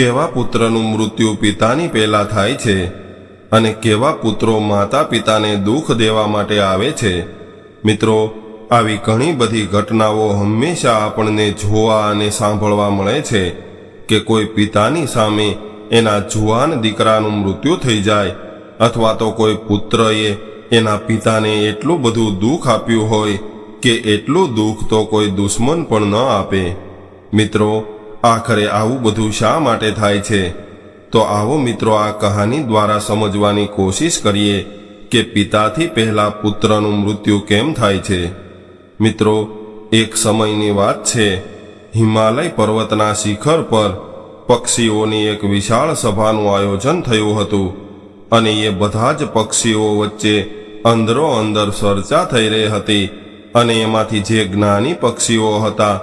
કેવા પુત્રનું મૃત્યુ પિતાની પહેલાં થાય છે અને કેવા પુત્રો માતા પિતાને દુઃખ દેવા માટે આવે છે? મિત્રો, આવી ઘણી બધી ઘટનાઓ હંમેશા આપણને જોવા અને સાંભળવા મળે છે કે કોઈ પિતાની સામે એના જુવાન દીકરાનું મૃત્યુ થઈ જાય અથવા તો કોઈ પુત્રએ એના પિતાને એટલું બધું દુઃખ આપ્યું હોય કે એટલું દુઃખ તો કોઈ દુશ્મન પણ ન આપે. મિત્રો આખરે આવું બધું શા માટે થાય છે? તો આવો મિત્રો આ કહાની દ્વારા સમજવાની કોશિશ કરીએ કે પિતાથી પહેલા પુત્રનું મૃત્યુ કેમ થાય છે? મિત્રો, એક સમયની વાત છે. હિમાલય પર્વતના શિખર પર પક્ષીઓની એક વિશાળ સભાનું આયોજન થયું હતું અને એ બધા જ પક્ષીઓ વચ્ચે અંદરો અંદર ચર્ચા થઈ રહી હતી અને એમાંથી જે જ્ઞાની પક્ષીઓ હતા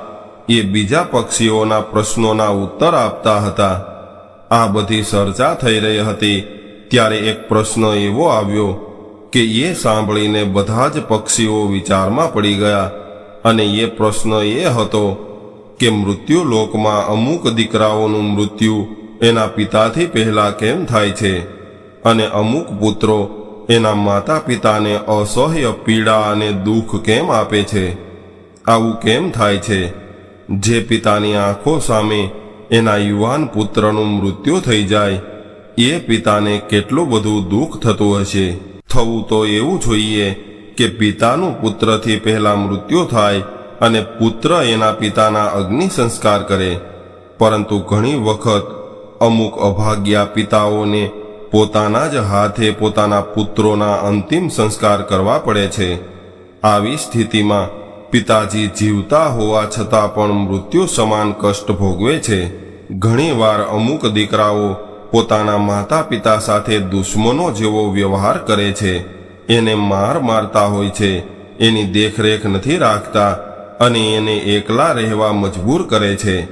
એ બીજા પક્ષીઓના પ્રશ્નોના ઉત્તર આપતા હતા. આ બધી ચર્ચા થઈ રહી હતી. ત્યારે એક પ્રશ્ન એવો આવ્યો કે એ સાંભળીને બધા જ પક્ષીઓ વિચારમાં પડી ગયા અને એ પ્રશ્ન એ હતો કે મૃત્યુ લોકમાં અમુક દીકરાઓનું મૃત્યુ એના પિતાથી પહેલા કેમ થાય છે? અને અમુક પુત્રો એના માતા પિતાને અસહ્ય પીડા અને દુઃખ કેમ આપે છે? આવું કેમ થાય છે? જે પિતાની આંખો સામે એના યુવાન પુત્રનું મૃત્યુ થઈ જાય, એ પિતાને કેટલું બધું દુઃખ થતું હશે? થવું તો એવું જોઈએ કે પિતાનું પુત્રથી પહેલા મૃત્યુ થાય અને પુત્ર એના પિતાના અગ્નિ સંસ્કાર કરે. પરંતુ ઘણી વખત અમુક અભાગ્યા પિતાઓને પોતાના જ હાથે પોતાના પુત્રોના અંતિમ સંસ્કાર કરવા પડે છે. આવી સ્થિતિમાં પિતાજી જીવતા હોવા છતાં પણ મૃત્યુ સમાન કષ્ટ ભોગવે છે. ઘણીવાર અમુક દીકરાઓ પોતાના માતા પિતા સાથે દુશ્મનો જેવો વ્યવહાર કરે છે. એને માર મારતા હોય છે. એની દેખરેખ નથી રાખતા અને એને એકલા રહેવા મજબૂર કરે છે.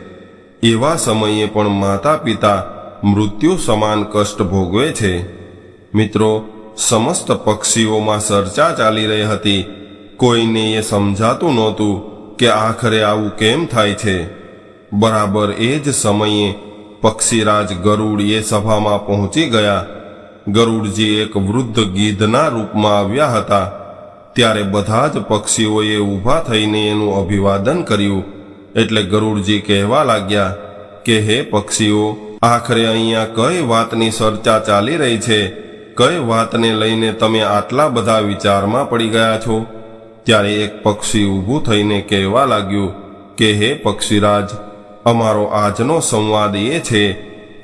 એવા સમયે પણ માતા પિતા મૃત્યુ સમાન કષ્ટ ભોગવે છે. મિત્રો, સમસ્ત પક્ષીઓમાં ચર્ચા ચાલી રહી હતી કોઈને એ સમજાતું નહોતું કે આખરે આવું કેમ થાય છે. બરાબર એ જ સમયે પક્ષીરાજ ગરુડ એ સભામાં પહોંચી ગયા. ગરુડજી એક વૃદ્ધ ગીધના રૂપમાં આવ્યા હતા. ત્યારે બધા જ પક્ષીઓએ ઊભા થઈને એનું અભિવાદન કર્યું. એટલે ગરુડજી કહેવા લાગ્યા કે, હે પક્ષીઓ, આખરે અહીંયા કઈ વાતની ચર્ચા ચાલી રહી છે? કઈ વાતને લઈને તમે આટલા બધા વિચારમાં પડી ગયા છો? ત્યારે એક પક્ષી ઊભું થઈને કહેવા લાગ્યું કે, હે પક્ષીરાજ, અમારો આજનો સંવાદ એ છે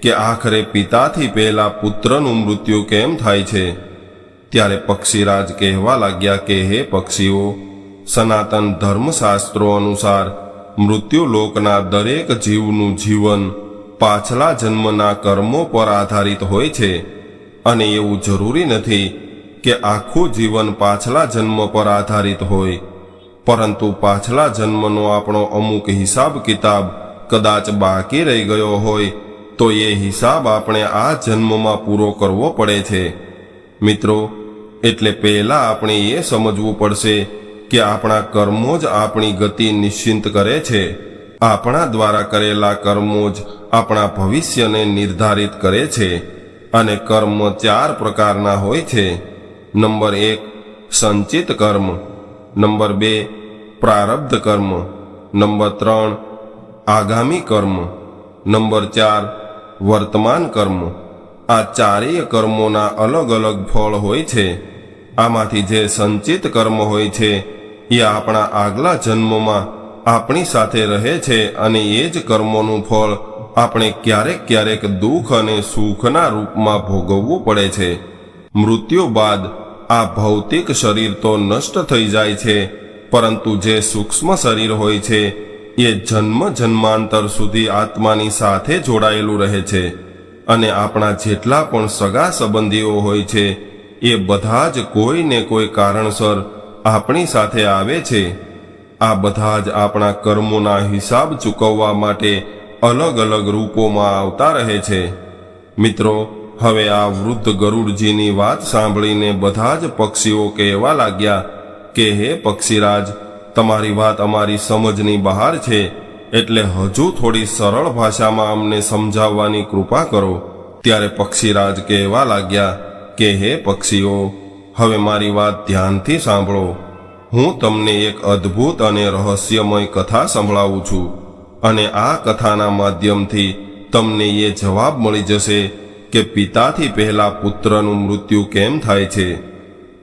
કે આખરે પિતાથી પહેલા પુત્રનું મૃત્યુ કેમ થાય છે? ત્યારે પક્ષીરાજ કહેવા લાગ્યા કે, હે પક્ષીઓ, સનાતન ધર્મશાસ્ત્રો અનુસાર મૃત્યુલોકના દરેક જીવનું જીવન પાછલા જન્મના કર્મો પર આધારિત હોય છે અને એવું જરૂરી નથી કે આખું જીવન પાછલા જન્મ પર આધારિત હોય. પરંતુ પાછલા જન્મનો આપણો અમુક હિસાબ કિતાબ કદાચ બાકી રહી ગયો હોય, તો એ હિસાબ આપણે આ જન્મમાં પૂરો કરવો પડે છે. મિત્રો, એટલે પહેલા આપણે એ સમજવું પડશે કે આપણા કર્મો જ આપણી ગતિ નિશ્ચિંત કરે છે. આપણા દ્વારા કરેલા કર્મો જ આપણા ભવિષ્યને નિર્ધારિત કરે છે અને કર્મ ચાર પ્રકારના હોય છે. નંબર એક, સંચિત કર્મ. નંબર બે, પ્રારબ્ધ કર્મ. નંબર ત્રણ, આગામી કર્મ. નંબર ચાર, વર્તમાન કર્મ. આ ચારેય કર્મોના અલગ અલગ ફળ હોય છે. આમાંથી જે સંચિત કર્મ હોય છે, એ આપણા આગલા જન્મમાં આપણી સાથે રહે છે અને એ જ કર્મોનું ફળ આપણે ક્યારેક ક્યારેક દુઃખ અને સુખના રૂપમાં ભોગવવું પડે છે. મૃત્યુ બાદ આ ભૌતિક શરીર તો નષ્ટ થઈ જાય છે, પરંતુ જે સૂક્ષ્મ શરીર હોય છે, એ જન્મ જન્માંતર સુધી આત્માની સાથે જોડાયેલું રહે છે અને આપણા જેટલા પણ સગા સંબંધીઓ હોય છે, એ બધા જ કોઈ ને કોઈ કારણસર આપણી સાથે આવે છે. આ બધા જ આપણા કર્મોના હિસાબ ચૂકવવા માટે અલગ અલગ રૂપોમાં આવતા રહે છે. મિત્રો હવે આ વૃદ્ધ ગરુડજીની વાત સાંભળીને બધા જ પક્ષીઓ કહેવા લાગ્યા કે, હે પક્ષીરાજ, તમારી વાત અમારી સમજની બહાર છે, એટલે હજુ થોડી સરળ ભાષામાં અમને સમજાવવાની કૃપા કરો. ત્યારે પક્ષીરાજ કહેવા લાગ્યા કે, હે પક્ષીઓ, હવે મારી વાત ધ્યાનથી સાંભળો. હું તમને એક અદ્ભુત અને રહસ્યમય કથા સંભળાવું છું, અને આ કથાના માધ્યમથી તમને એ જવાબ મળી જશે કે પિતાથી પહેલા પુત્રનું મૃત્યુ કેમ થાય છે?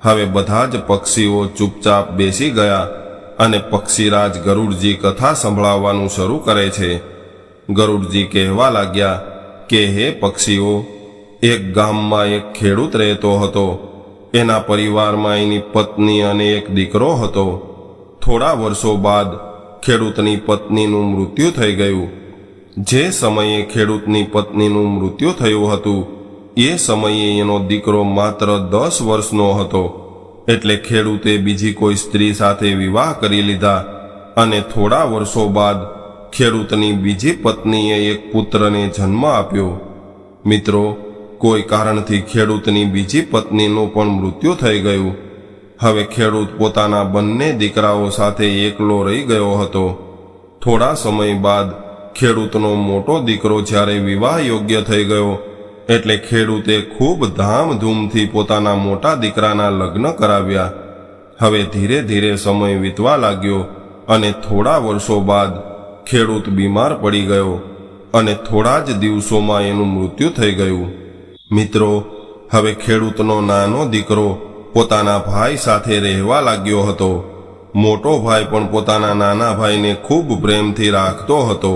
હવે બધા જ પક્ષીઓ ચૂપચાપ બેસી ગયા અને પક્ષીરાજ ગરુડજી કથા સંભળાવવાનું શરૂ કરે છે. ગરુડજી કહેવા લાગ્યા કે, હે પક્ષીઓ, એક ગામમાં એક ખેડૂત રહેતો હતો. એના પરિવારમાં એની પત્ની અને એક દીકરો હતો. થોડા વર્ષો બાદ ખેડૂતની પત્નીનું મૃત્યુ થઈ ગયું. જે સમયે ખેડૂતની પત્નીનું મૃત્યુ થયું હતું, એ સમયે એનો દીકરો માત્ર દસ વર્ષનો હતો. એટલે ખેડૂતે બીજી કોઈ સ્ત્રી સાથે વિવાહ કરી લીધા અને થોડા વર્ષો બાદ ખેડૂતની બીજી પત્નીએ એક પુત્રને જન્મ આપ્યો. મિત્રો, કોઈ કારણથી ખેડૂતની બીજી પત્નીનું પણ મૃત્યુ થઈ ગયું. હવે ખેડૂત પોતાના બંને દીકરાઓ સાથે એકલો રહી ગયો હતો. થોડા સમય બાદ ખેડૂતનો મોટો દીકરો જ્યારે વિવાહ યોગ્ય થઈ ગયો, એટલે ખેડૂતે ખૂબ ધામધૂમથી પોતાના મોટા દીકરાના લગ્ન કરાવ્યા. હવે ધીરે ધીરે સમય વીતવા લાગ્યો અને થોડા વર્ષો બાદ ખેડૂત બીમાર પડી ગયો અને થોડા જ દિવસોમાં એનું મૃત્યુ થઈ ગયું. મિત્રો, હવે ખેડૂતનો નાનો દીકરો પોતાના ભાઈ સાથે રહેવા લાગ્યો હતો. મોટો ભાઈ પણ પોતાના નાના ભાઈને ખૂબ પ્રેમથી રાખતો હતો.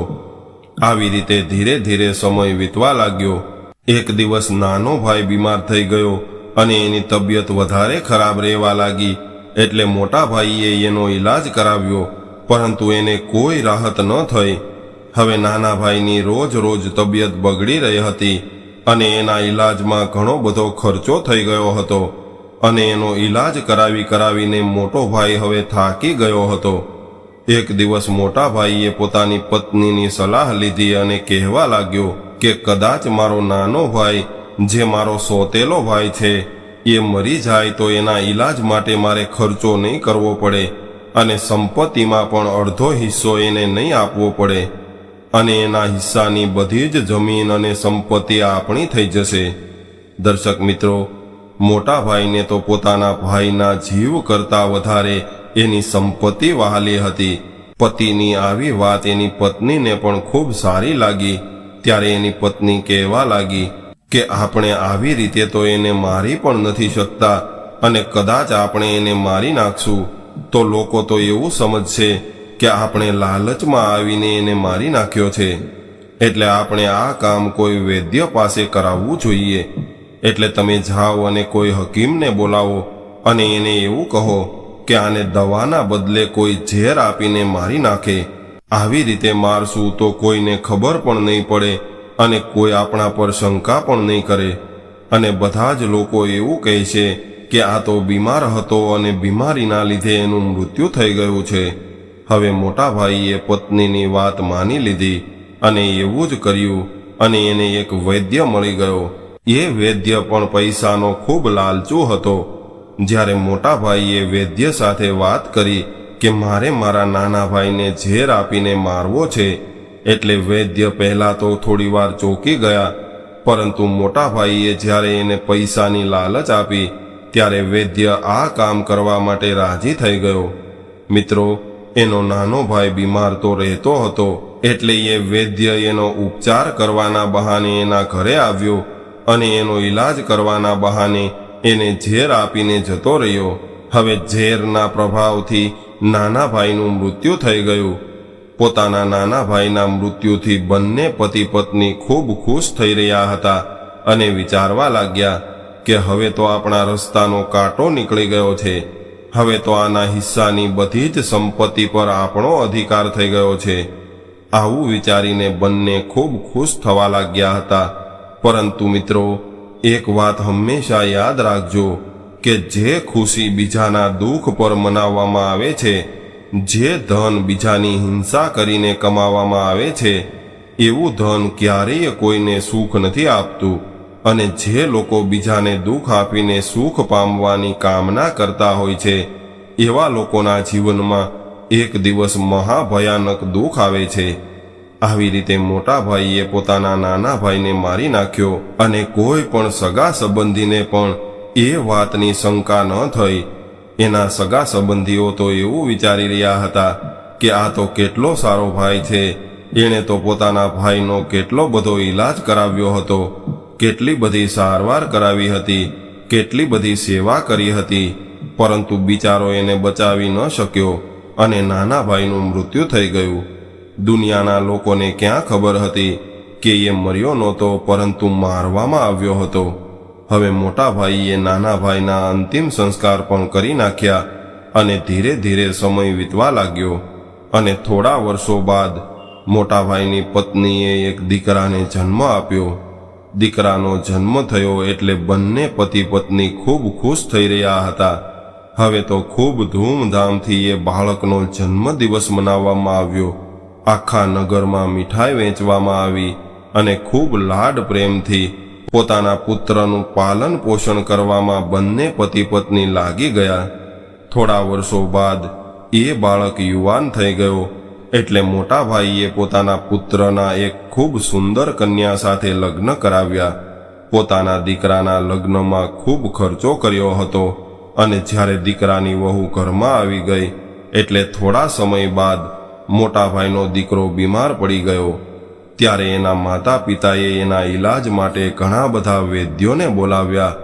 આવી રીતે ધીરે ધીરે સમય વીતવા લાગ્યો. એક દિવસ નાનો ભાઈ બીમાર થઈ ગયો અને એની તબિયત વધારે ખરાબ રહેવા લાગી. એટલે મોટા ભાઈએ એનો ઈલાજ કરાવ્યો, પરંતુ એને કોઈ રાહત ન થઈ. હવે નાના ભાઈની રોજ રોજ તબિયત બગડી રહી હતી અને એના ઈલાજમાં ઘણો બધો ખર્ચો થઈ ગયો હતો. અને એનો ઈલાજ કરાવી કરાવીને મોટો ભાઈ હવે થાકી ગયો હતો. એક દિવસ મોટા ભાઈએ પોતાની પત્નીની સલાહ લીધી અને કહેવા લાગ્યો કે કદાચ મારો નાનો ભાઈ, જે મારો સોતેલો ભાઈ છે, એ મરી જાય તો એના ઈલાજ માટે મારે ખર્ચો નહીં કરવો પડે અને સંપત્તિમાં પણ અડધો હિસ્સો એને નહીં આપવો પડે અને એના હિસ્સાની બધી જ જમીન અને સંપત્તિ આપણી થઈ જશે. દર્શક મિત્રો, મોટા ભાઈને તો પોતાના ભાઈના જીવ કરતાં વધારે એની સંપત્તિ વહાલી હતી. પતિની આવી વાત એની પત્નીને પણ ખૂબ સારી લાગી. ત્યારે એની પત્ની કહેવા લાગી કે આપણે આવી રીતે તો એને મારી પણ નથી શકતા અને કદાચ આપણે એને મારી નાખશું. તો લોકો તો એવું સમજશે કે આપણે લાલચમાં આવીને એને મારી નાખ્યો છે. એટલે આપણે આ કામ કોઈ વૈદ્ય પાસે કરાવવું જોઈએ. એટલે તમે જાઓ અને કોઈ હકીમને બોલાવો અને એને એવું કહો કે આને દવાના બદલે કોઈ ઝેર આપીને મારી નાખે. આવી રીતે મારશું તો કોઈને ખબર પણ નહીં પડે અને કોઈ આપણા પર શંકા પણ નહીં કરે. અને બધા જ લોકો એવું કહે છે કે આ તો બીમાર હતો અને બીમારીના લીધે એનું મૃત્યુ થઈ ગયું છે. હવે મોટા ભાઈએ પત્નીની વાત માની લીધી અને એવું જ કર્યું અને એને એક વૈદ્ય મળી ગયો. એ વૈદ્ય પણ પૈસાનો ખૂબ લાલચુ હતો. જ્યારે મોટા ભાઈએ વૈદ્ય સાથે વાત કરી કે મારે મારા નાના ભાઈને ઝેર આપીને મારવો છે, એટલે વૈદ્ય પહેલા તો થોડીવાર ચોંકી ગયા, પરંતુ મોટા ભાઈએ જ્યારે એને પૈસાની લાલચ આપી, ત્યારે વૈદ્ય આ કામ કરવા માટે રાજી થઈ ગયો. મિત્રો, એનો નાનો ભાઈ બીમાર તો રહેતો હતો, એટલે એ વૈદ્ય એનો ઉપચાર કરવાના બહાને એના ઘરે આવ્યો અને એનો ઈલાજ કરવાના બહાને એને ઝેર આપીને જતો રહ્યો. હવે ઝેરના પ્રભાવથી નાના ભાઈનું મૃત્યુ થઈ ગયું. પોતાના નાના ભાઈના મૃત્યુથી બંને પતિ પત્ની ખૂબ ખુશ થઈ રહ્યા હતા અને વિચારવા લાગ્યા કે હવે તો આપણા રસ્તાનો કાંટો નીકળી ગયો છે. હવે તો આના હિસ્સાની બધી જ સંપત્તિ પર આપણો અધિકાર થઈ ગયો છે. આવું વિચારીને બંને ખૂબ ખુશ થવા લાગ્યા હતા. પરંતુ મિત્રો એક વાત હંમેશા યાદ રાખજો કે જે ખુશી બીજાના દુઃખ પર મનાવવામાં આવે છે, જે ધન બીજાની હિંસા કરીને કમાવામાં આવે છે, એવું ધન ક્યારેય કોઈને સુખ નથી આપતું. અને જે લોકો બીજાને દુઃખ આપીને સુખ પામવાની કામના કરતા હોય છે, એવા લોકોના જીવનમાં એક દિવસ મહાભયાનક દુઃખ આવે છે. આવી રીતે મોટા ભાઈએ પોતાના નાના ભાઈને મારી નાખ્યો અને કોઈ પણ સગા સંબંધીને પણ એ વાતની શંકા ન થઈ. એના સગા સંબંધીઓ તો એવું વિચારી રહ્યા હતા કે આ તો કેટલો સારો ભાઈ છે. એણે તો પોતાના ભાઈનો કેટલો બધો ઈલાજ કરાવ્યો હતો. કેટલી બધી સારવાર કરાવી હતી. કેટલી બધી સેવા કરી હતી. પરંતુ બિચારો એને બચાવી ન શક્યો અને નાના ભાઈનું મૃત્યુ થઈ ગયું. દુનિયાના લોકોને ક્યાં ખબર હતી કે એ મર્યો નહોતો, પરંતુ મારવામાં આવ્યો હતો. હવે મોટા ભાઈએ નાના ભાઈના અંતિમ સંસ્કાર પણ કરી નાખ્યા અને ધીરે ધીરે સમય વીતવા લાગ્યો અને થોડા વર્ષો બાદ મોટા ભાઈની પત્નીએ એક દીકરાને જન્મ આપ્યો. દીકરાનો જન્મ થયો એટલે બંને પતિ પત્ની ખૂબ ખુશ થઈ રહ્યા હતા. હવે તો ખૂબ ધૂમધામથી એ બાળકનો જન્મદિવસ મનાવવામાં આવ્યો. આખા નગરમાં મીઠાઈ વેચવામાં આવી અને ખૂબ લાડ પ્રેમથી પોતાના પુત્રનું પાલન પોષણ કરવામાં બંને પતિ પત્ની લાગી ગયા. થોડા વર્ષો બાદ એ બાળક યુવાન થઈ ગયો એટલે મોટા ભાઈએ પોતાના પુત્રના એક ખૂબ સુંદર કન્યા સાથે લગ્ન કરાવ્યા. પોતાના દીકરાના લગ્નમાં ખૂબ ખર્ચો કર્યો હતો અને જ્યારે દીકરાની વહુ ઘરમાં આવી ગઈ એટલે થોડા સમય બાદ મોટા ભાઈનો દીકરો બીમાર પડી ગયો. ત્યારે એના માતા પિતાએ એના ઈલાજ માટે ઘણા બધા વૈદ્યોને બોલાવ્યા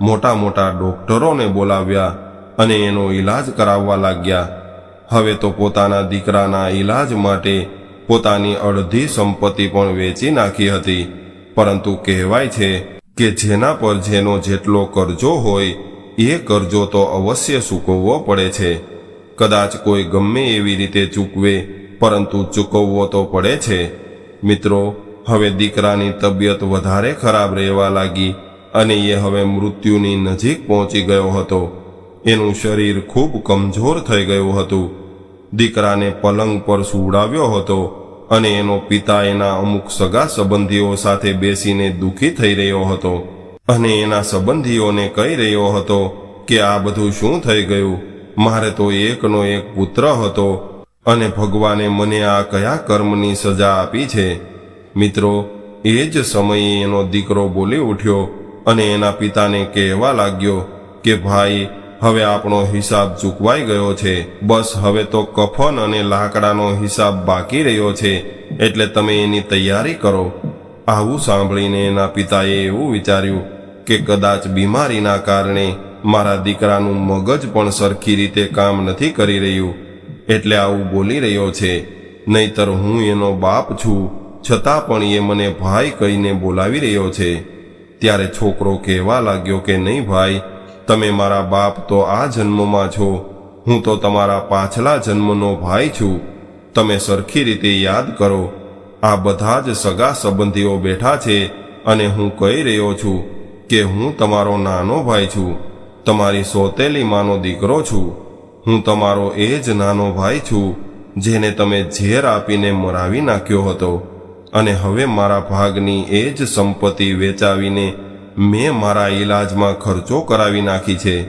મોટા મોટા ડોક્ટરોને બોલાવ્યા અને એનો ઈલાજ કરાવવા લાગ્યા. હવે તો પોતાના દીકરાના ઈલાજ માટે પોતાની અડધી સંપત્તિ પણ વેચી નાખી હતી. પરંતુ કહેવાય છે કે જેના પર જેનો જેટલો કરજો હોય, એ કરજો તો અવશ્ય સૂકવવો પડે છે. કદાચ કોઈ ગમે એવી રીતે ચૂકવે, પરંતુ ચૂકવવો તો પડે છે. મિત્રો, હવે દીકરાની તબિયત વધારે ખરાબ રહેવા લાગી અને એ હવે મૃત્યુની નજીક પહોંચી ગયો હતો. એનું શરીર ખૂબ કમજોર થઈ ગયું હતું. દીકરાને પલંગ પર સુવડાવ્યો હતો અને એનો પિતા એના અમુક સગા સંબંધીઓ સાથે બેસીને દુઃખી થઈ રહ્યો હતો. અને એના સંબંધીઓને કહી રહ્યો હતો કે આ બધું શું થઈ ગયું? મારે તો એકનો એક પુત્ર હતો અને ભગવાને મને આ કયા કર્મની સજા આપી છે? મિત્રો, એ જ સમયે એનો દીકરો બોલી ઉઠ્યો અને એના પિતાને કહેવા લાગ્યો કે, ભાઈ, હવે આપણો હિસાબ ચૂકવાઈ ગયો છે. બસ હવે તો કફન અને લાકડાનો હિસાબ બાકી રહ્યો છે. એટલે તમે એની તૈયારી કરો. આવું સાંભળીને એના પિતાએ એવું વિચાર્યું કે, કદાચ બીમારીના કારણે મારા દીકરાનું મગજ પણ સરખી રીતે કામ નથી કરી રહ્યું, એટલે આવું બોલી રહ્યો છે. નહીતર હું એનો બાપ છું, છતાં પણ એ મને ભાઈ કહીને બોલાવી રહ્યો છે. ત્યારે છોકરો કહેવા લાગ્યો કે, નહીં ભાઈ, તમે મારા બાપ તો આ જન્મમાં છો. હું તો તમારા પાછલા જન્મનો ભાઈ છું. તમે સરખી રીતે યાદ કરો. આ બધા જ સગા સંબંધીઓ બેઠા છે અને હું કહી રહ્યો છું કે, હું તમારો નાનો ભાઈ છું. તમારી સોતેલી માનો દીકરો છું. હું તમારો એ જ નાનો ભાઈ છું, જેને તમે ઝેર આપીને મરાવી નાખ્યો હતો. અને હવે મારા ભાગની એ જ સંપત્તિ વેચાવીને મેં મારા ઈલાજમાં ખર્ચો કરાવી નાખી છે.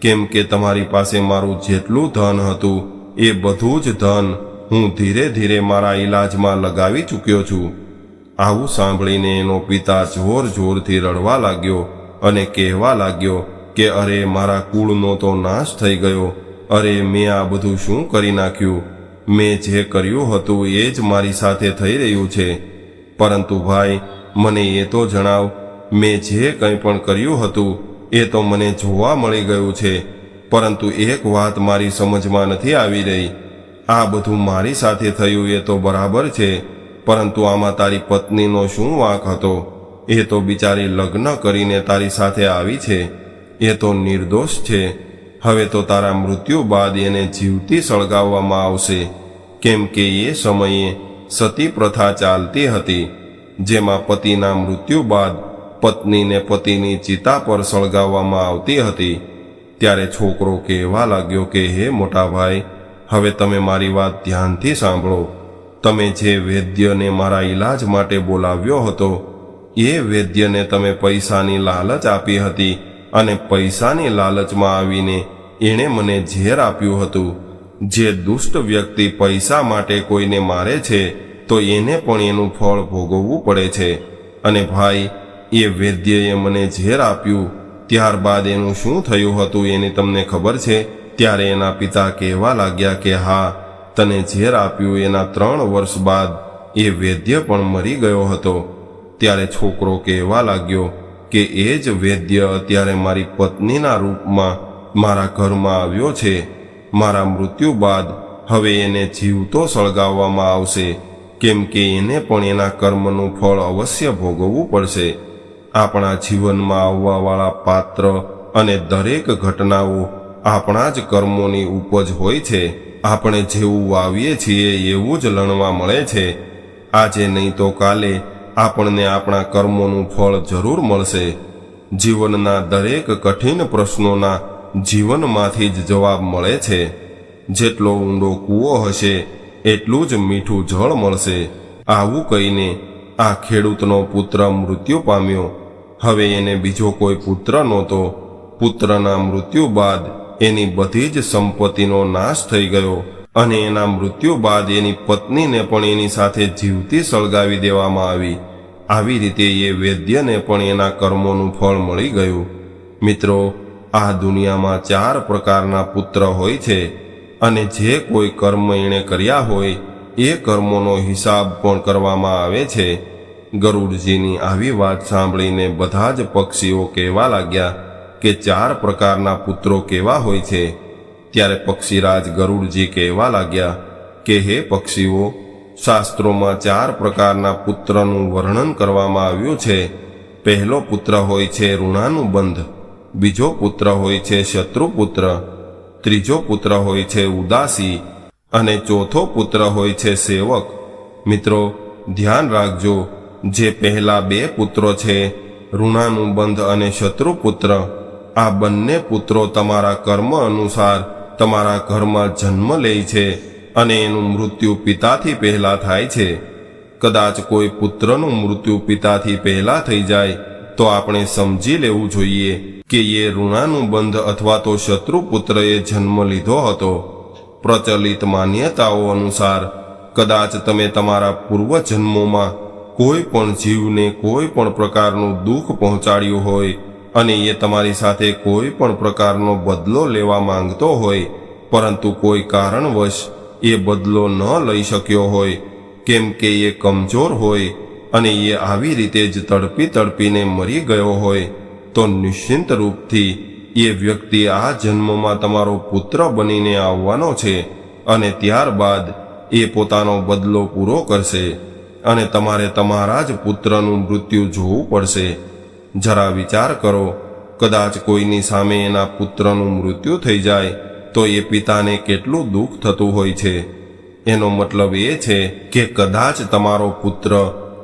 કેમ કે તમારી પાસે મારું જેટલું ધન હતું, એ બધું જ ધન હું ધીરે ધીરે મારા ઈલાજમાં લગાવી ચૂક્યો છું. આવું સાંભળીને એનો પિતા જોર જોરથી રડવા લાગ્યો અને કહેવા લાગ્યો કે અરે મારા કુળનો તો નાશ થઈ ગયો. અરે મેં આ બધું શું કરી નાખ્યું? મેં જે કર્યું હતું એ જ મારી સાથે થઈ રહ્યું છે. પરંતુ ભાઈ, મને એ તો જણાવ, મેં જે કંઈ પણ કર્યું હતું એ તો મને જોવા મળી ગયું છે. પરંતુ એક વાત મારી સમજમાં નથી આવી રહી. આ બધું મારી સાથે થયું એ તો બરાબર છે, પરંતુ આમાં તારી પત્નીનો શું વાંક હતો? એ તો બિચારી લગ્ન કરીને તારી સાથે આવી છે. એ તો નિર્દોષ છે. હવે તો તારા મૃત્યુ બાદ એને જીવતી સળગાવવામાં આવશે. કેમ કે એ સમયે સતી પ્રથા ચાલતી હતી, જેમાં પતિના મૃત્યુ બાદ પત્નીને પતિની ચિતા પર સળગાવવામાં આવતી હતી. ત્યારે છોકરો કહેવા લાગ્યો કે, હે મોટા ભાઈ, હવે તમે મારી વાત ધ્યાનથી સાંભળો. તમે જે વૈદ્યને મારા ઈલાજ માટે બોલાવ્યો હતો, એ વૈદ્યને તમે પૈસાની લાલચ આપી હતી. અને પૈસાની લાલચમાં આવીને એણે મને ઝેર આપ્યું હતું. જે દુષ્ટ વ્યક્તિ પૈસા માટે કોઈને મારે છે, તો એને પણ એનું ફળ ભોગવવું પડે છે. અને ભાઈ, એ વૈદ્યએ મને ઝેર આપ્યું. ત્યારબાદ એનું શું થયું હતું એની તમને ખબર છે? ત્યારે એના પિતા કહેવા લાગ્યા કે, હા, તને ઝેર આપ્યું એના ત્રણ વર્ષ બાદ એ વૈદ્ય પણ મરી ગયો હતો. ત્યારે છોકરો કહેવા લાગ્યો કે એ જ વૈદ્ય અત્યારે મારી પત્નીના રૂપમાં મારા ઘરમાં આવ્યો છે. મારા મૃત્યુ બાદ હવે એને જીવતો સળગાવવામાં આવશે. કેમ કે એને પણ એના કર્મનું ફળ અવશ્ય ભોગવવું પડશે. આપણા જીવનમાં આવવાવાળા પાત્ર અને દરેક ઘટનાઓ આપણા જ કર્મોની ઉપજ હોય છે. આપણે જેવું વાવીએ છીએ એવું જ લણવા મળે છે. આજે નહીં તો કાલે આપણને આપણા કર્મોનું ફળ જરૂર મળશે. જીવનના દરેક કઠિન પ્રશ્નોના જીવનમાંથી જ જવાબ મળે છે. જેટલો ઊંડો કૂવો હશે, એટલું જ મીઠું જળ મળશે. આવું કહીને આ ખેડૂતનો પુત્ર મૃત્યુ પામ્યો. હવે એને બીજો કોઈ પુત્ર નહોતો. પુત્રના મૃત્યુ બાદ એની બધી જ સંપત્તિનો નાશ થઈ ગયો. અને એના મૃત્યુ બાદ એની પત્નીને પણ એની સાથે જીવતી સળગાવી દેવામાં આવી. આવી રીતે એ વૈદ્યને પણ એના કર્મોનું ફળ મળી ગયું. મિત્રો, આ દુનિયામાં ચાર પ્રકારના પુત્ર હોય છે અને જે કોઈ કર્મ એણે કર્યા હોય, એ કર્મોનો હિસાબ પણ કરવામાં આવે છે. ગરુડજીની આવી વાત સાંભળીને બધા જ પક્ષીઓ કહેવા લાગ્યા કે ચાર પ્રકારના પુત્રો કેવા હોય છે? ત્યારે પક્ષીરાજ ગરુડજી કહેવા લાગ્યા કે, હે પક્ષીઓ, શાસ્ત્રોમાં ચાર પ્રકારના પુત્રનું વર્ણન કરવામાં આવ્યું છે. પહેલો પુત્ર હોય છે ઋણાનુબંધ, બીજો પુત્ર હોય છે શત્રુપુત્ર, ત્રીજો પુત્ર હોય છે ઉદાસી અને ચોથો પુત્ર હોય છે સેવક. મિત્રો, ધ્યાન રાખજો, જે પહેલા બે પુત્રો છે, ઋણાનુબંધ અને શત્રુપુત્ર, આ બંને પુત્રો તમારા કર્મ અનુસાર તમારા ઘરમાં જન્મ લે છે અને એનું મૃત્યુ પિતાથી પહેલા થાય છે. કદાચ કોઈ પુત્રનું મૃત્યુ પિતાથી પહેલા થઈ જાય, તો આપણે સમજી લેવું જોઈએ કે એ ઋણાનુબંધ અથવા તો શત્રુ પુત્રએ જન્મ લીધો હતો. પ્રચલિત માન્યતાઓ અનુસાર, કદાચ તમે તમારા પૂર્વજન્મોમાં કોઈ પણ જીવને કોઈ પણ પ્રકારનું દુઃખ પહોંચાડ્યું હોય અને એ તમારી સાથે કોઈ પણ પ્રકારનો બદલો લેવા માંગતો હોય, પરંતુ કોઈ કારણવશ એ બદલો ન લઈ શક્યો હોય, કેમ કે એ કમજોર હોય અને એ આવી રીતે જ તડપી તડપીને મરી ગયો હોય, તો નિશ્ચિંત રૂપથી એ વ્યક્તિ આ જન્મમાં તમારો પુત્ર બનીને આવવાનો છે અને ત્યારબાદ એ પોતાનો બદલો પૂરો કરશે અને તમારે તમારા જ પુત્રનું મૃત્યુ જોવું પડશે. જરા વિચાર કરો, કદાચ કોઈની સામે એના પુત્રનું મૃત્યુ થઈ જાય, તો એ પિતાને કેટલું દુઃખ થતું હોય છે. એનો મતલબ એ છે કે કદાચ તમારો પુત્ર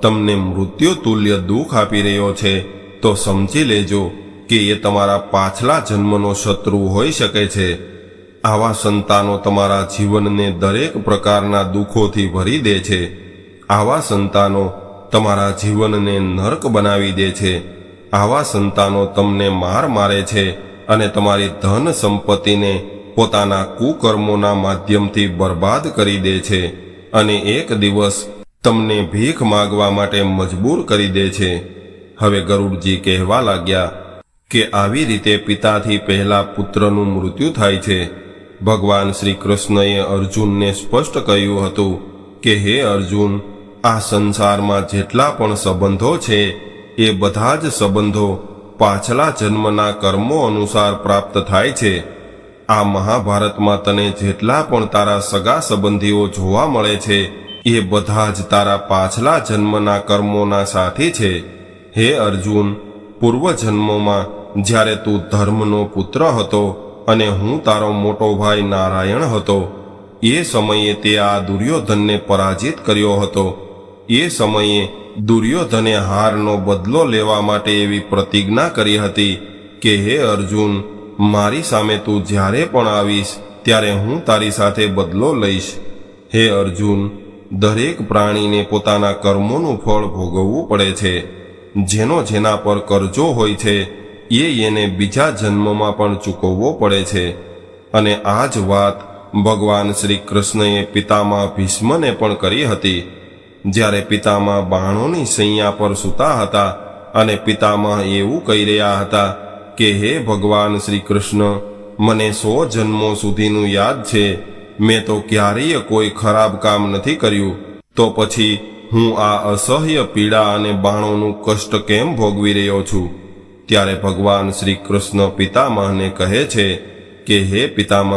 તમને મૃત્યુ તુલ્ય દુઃખ આપી રહ્યો છે, તો સમજી લેજો કે એ તમારા પાછલા જન્મનો શત્રુ હોઈ શકે છે. આવા સંતાનો તમારા જીવનને દરેક પ્રકારના દુઃખોથી ભરી દે છે. આવા સંતાનો તમારા જીવનને નર્ક બનાવી દે છે. આવા સંતાનો તમને માર મારે છે અને તમારી ધન સંપત્તિને પોતાના કુકર્મોના માધ્યમથી બરબાદ કરી દે છે અને એક દિવસ તમને ભીખ માગવા માટે મજબૂર કરી દે છે. હવે ગરુડજી કહેવા લાગ્યા કે આવી રીતે પિતાથી પહેલા પુત્રનું મૃત્યુ થાય છે. ભગવાન શ્રી કૃષ્ણએ અર્જુનને સ્પષ્ટ કહ્યું હતું કે, હે અર્જુન, આ સંસારમાં જેટલા પણ સંબંધો છે એ બધા જ સંબંધો પાછલા જન્મના કર્મો અનુસાર પ્રાપ્ત થાય છે. આ મહાભારતમાં તને જેટલા પણ તારા સગા સંબંધીઓ જોવા મળે છે, એ બધા જ તારા પાછલા જન્મના કર્મોના સાથી છે. હે અર્જુન, પૂર્વજન્મોમાં જ્યારે તું ધર્મનો પુત્ર હતો અને હું તારો મોટો ભાઈ નારાયણ હતો, એ સમયે તે આ દુર્યોધનને પરાજિત કર્યો હતો. એ સમયે દુર્યોધને હારનો બદલો લેવા માટે એવી પ્રતિજ્ઞા કરી હતી કે, હે અર્જુન, મારી સામે તું જ્યારે પણ આવીશ, ત્યારે હું તારી સાથે બદલો લઈશ. હે અર્જુન, દરેક પ્રાણીને પોતાના કર્મોનું ફળ ભોગવવું પડે છે. જેનો જેના પર કરજો હોય છે, એ એને બીજા જન્મમાં પણ ચૂકવવો પડે છે. અને આ જ વાત ભગવાન શ્રી કૃષ્ણએ પિતામાં ભીષ્મને પણ કરી હતી. જ્યારે પિતામાં બાણોની સૈયા પર સૂતા હતા અને પિતામાં એવું કહી રહ્યા હતા કે, હે ભગવાન શ્રી કૃષ્ણ મને સો જન્મો સુધીનું યાદ છે. મેં તો ક્યારેય કોઈ ખરાબ કામ નથી કર્યું. તો પછી હું આ અસહ્ય પીડા અને બાણોનું કષ્ટ કેમ ભોગવી રહ્યો છું? ત્યારે ભગવાન શ્રી કૃષ્ણ પિતામહને કહે છે કે, હે પિતામહ,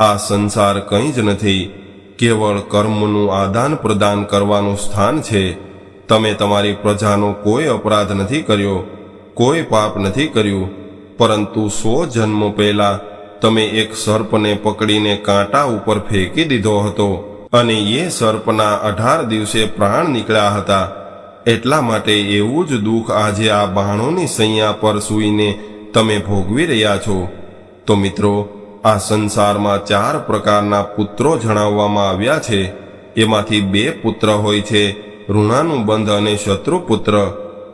આ સંસાર કંઈ જ નથી. કેવળ કર્મનું આદાન પ્રદાન કરવાનું સ્થાન છે. તમે તમારી પ્રજાનો કોઈ અપરાધ નથી કર્યો, કોઈ પાપ નથી કર્યું, પરંતુ સો જન્મો પહેલા તમે એક સર્પને પકડીને કાંટા ઉપર ફેંકી દીધો હતો અને એ સર્પના અઢાર દિવસે પ્રાણ નીકળ્યા હતા. એટલા માટે એવું જ દુઃખ આજે આ બાણોની સૈયા પર સૂઈને તમે ભોગવી રહ્યા છો. તો મિત્રો આ સંસારમાં ચાર પ્રકારના પુત્રો જણાવવામાં આવ્યા છે. એમાંથી બે પુત્ર હોય છે, ઋણાનુબંધ અને શત્રુ પુત્ર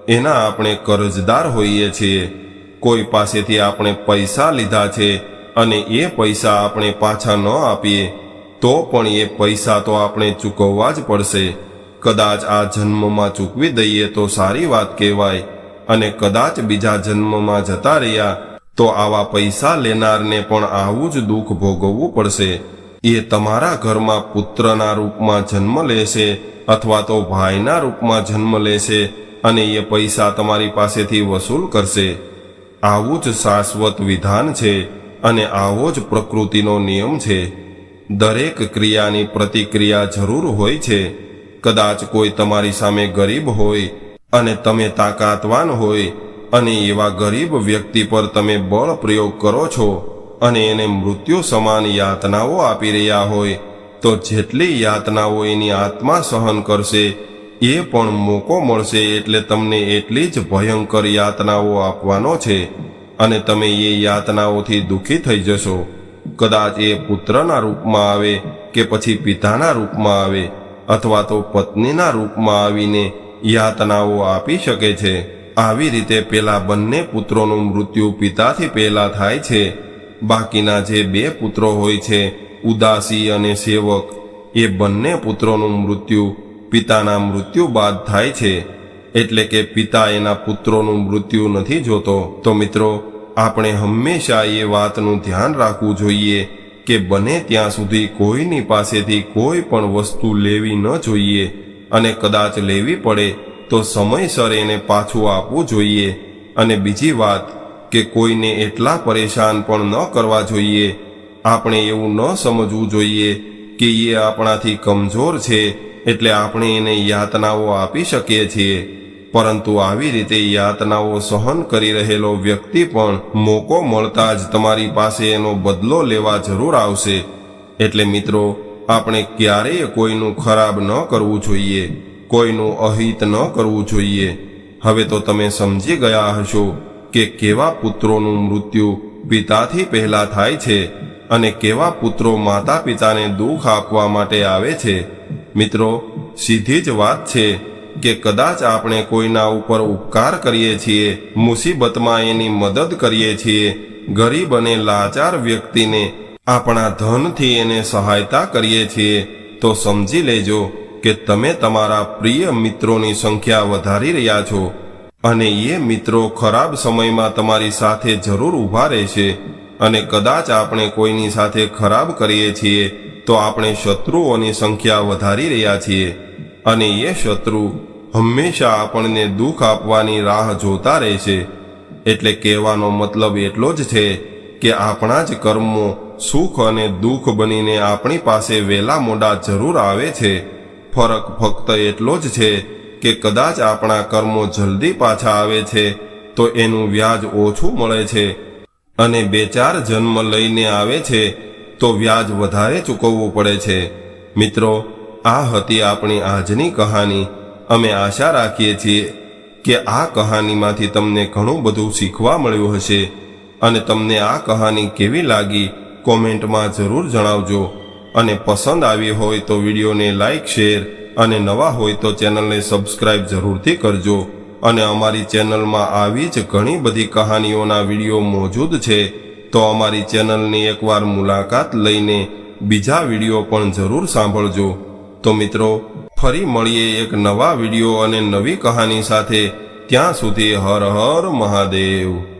એના આપણે કરજદાર હોઈએ છીએ. કોઈ પાસેથી આપણે પૈસા લીધા છે અને એ પૈસા આપણે પાછા ન આપીએ, તો પણ એ પૈસા તો આપણે ચૂકવવા જ પડશે. કદાચ આ જન્મમાં ચૂકવી દઈએ તો સારી વાત કહેવાય અને કદાચ બીજા જન્મમાં જતા રહ્યા તો આવા પૈસા લેનારને પણ આવું જ દુઃખ ભોગવવું પડશે. એ તમારા ઘરમાં પુત્રના રૂપમાં જન્મ લેશે અથવા તો ભાઈના રૂપમાં જન્મ લેશે અને એ પૈસા તમારી પાસેથી વસૂલ કરશે. આવું જ શાશ્વત વિધાન છે અને આવો જ પ્રકૃતિનો નિયમ છે. દરેક ક્રિયાની પ્રતિક્રિયા જરૂર હોય છે. કદાચ કોઈ તમારી સામે ગરીબ હોય અને તમે તાકાતવાન હોય અને એવા ગરીબ વ્યક્તિ પર તમે બળ પ્રયોગ કરો છો અને એને મૃત્યુ સમાન યાતનાઓ આપી રહ્યા હોય, તો જેટલી યાતનાઓ એની આત્મા સહન કરશે, એ પણ મોકો મળશે એટલે તમને એટલી જ ભયંકર યાતનાઓ આપવાનો છે અને તમે એ યાતનાઓથી દુઃખી થઈ જશો. કદાચ એ પુત્રના રૂપમાં આવે કે પછી પિતાના રૂપમાં આવે, અથવા તો પત્નીના રૂપમાં આવીને યાતનાઓ આપી શકે છે. આવી રીતે પેલા બંને પુત્રોનું મૃત્યુ પિતાથી પહેલા થાય છે. બાકીના જે બે પુત્રો હોય છે, ઉદાસી અને સેવક, એ બંને પુત્રોનું મૃત્યુ પિતાના મૃત્યુ બાદ થાય છે. એટલે કે પિતા એના પુત્રોનું મૃત્યુ નથી જોતો. તો મિત્રો, આપણે હંમેશા એ વાતનું ધ્યાન રાખવું જોઈએ કે બને ત્યાં સુધી કોઈની પાસેથી કોઈ પણ વસ્તુ લેવી ન જોઈએ અને કદાચ લેવી પડે તો સમયસર એને પાછું આપવું જોઈએ. અને બીજી વાત કે કોઈને એટલા પરેશાન પણ ન કરવા જોઈએ. આપણે એવું ન સમજવું જોઈએ કે એ આપણાથી કમજોર છે એટલે આપણે એને યાતનાઓ આપી શકીએ છીએ. પરંતુ આવી રીતે યાતનાઓ સહન કરી રહેલો વ્યક્તિ પણ મોકો મળતા જ તમારી પાસે એનો બદલો લેવા જરૂર આવશે. એટલે મિત્રો, આપણે ક્યારેય કોઈનું ખરાબ ન કરવું જોઈએ. કોઈનું અહિત ન કરવું જોઈએ. હવે તો તમે સમજી ગયા હશો કે કેવા પુત્રોનું મૃત્યુ પિતાથી પહેલા થાય છે અને કેવા પુત્રો માતા પિતાને દુઃખ આપવા માટે આવે છે. મિત્રો, સીધી જ વાત છે કે કદાચ આપણે કોઈના ઉપર ઉપકાર કરીએ છીએ, મુસીબતમાં એની મદદ કરીએ છીએ, ગરીબ અને લાચાર વ્યક્તિને આપણા ધનથી એને સહાયતા કરીએ છીએ, તો સમજી લેજો કે તમે તમારા પ્રિય મિત્રોની સંખ્યા વધારી રહ્યા છો અને એ મિત્રો ખરાબ સમયમાં તમારી સાથે જરૂર ઊભા રહેશે અને કદાચ આપણે કોઈની સાથે ખરાબ કરીએ છીએ તો આપણે શત્રુઓની સંખ્યા વધારી રહ્યા છીએ અને એ શત્રુ હંમેશા આપણને દુઃખ આપવાની રાહ જોતા રહેશે. એટલે કહેવાનો મતલબ એટલો જ છે કે આપણા જ કર્મો સુખ અને દુઃખ બનીને આપણી પાસે વેલા મોડા જરૂર આવે છે. ફરક ફક્ત એટલો જ છે કે કદાચ આપણા કર્મો જલ્દી પાછા આવે છે, તો એનું વ્યાજ ઓછું મળે છે. અને બે ચાર જન્મ લઈને આવે છે, તો વ્યાજ વધારે ચૂકવવું પડે છે. મિત્રો, આ હતી આપણી આજની કહાની. અમે આશા રાખીએ છીએ કે આ કહાનીમાંથી તમને ઘણું બધું શીખવા મળ્યું હશે. અને તમને આ કહાની કેવી લાગી, કોમેન્ટમાં જરૂર જણાવજો. અને પસંદ આવી હોય તો વિડીયોને લાઇક શેર અને નવા હોય તો ચેનલને સબસ્ક્રાઇબ જરૂરથી કરજો. અને અમારી ચેનલમાં આવી જ ઘણી બધી કહાનીઓના વીડિયો મોજૂદ છે. તો અમારી ચેનલની એકવાર મુલાકાત લઈને બીજા વીડિયો પણ જરૂર સાંભળજો. તો મિત્રો, ફરી મળીએ એક નવા વીડિયો અને નવી કહાની સાથે. ત્યાં સુધી હર હર મહાદેવ.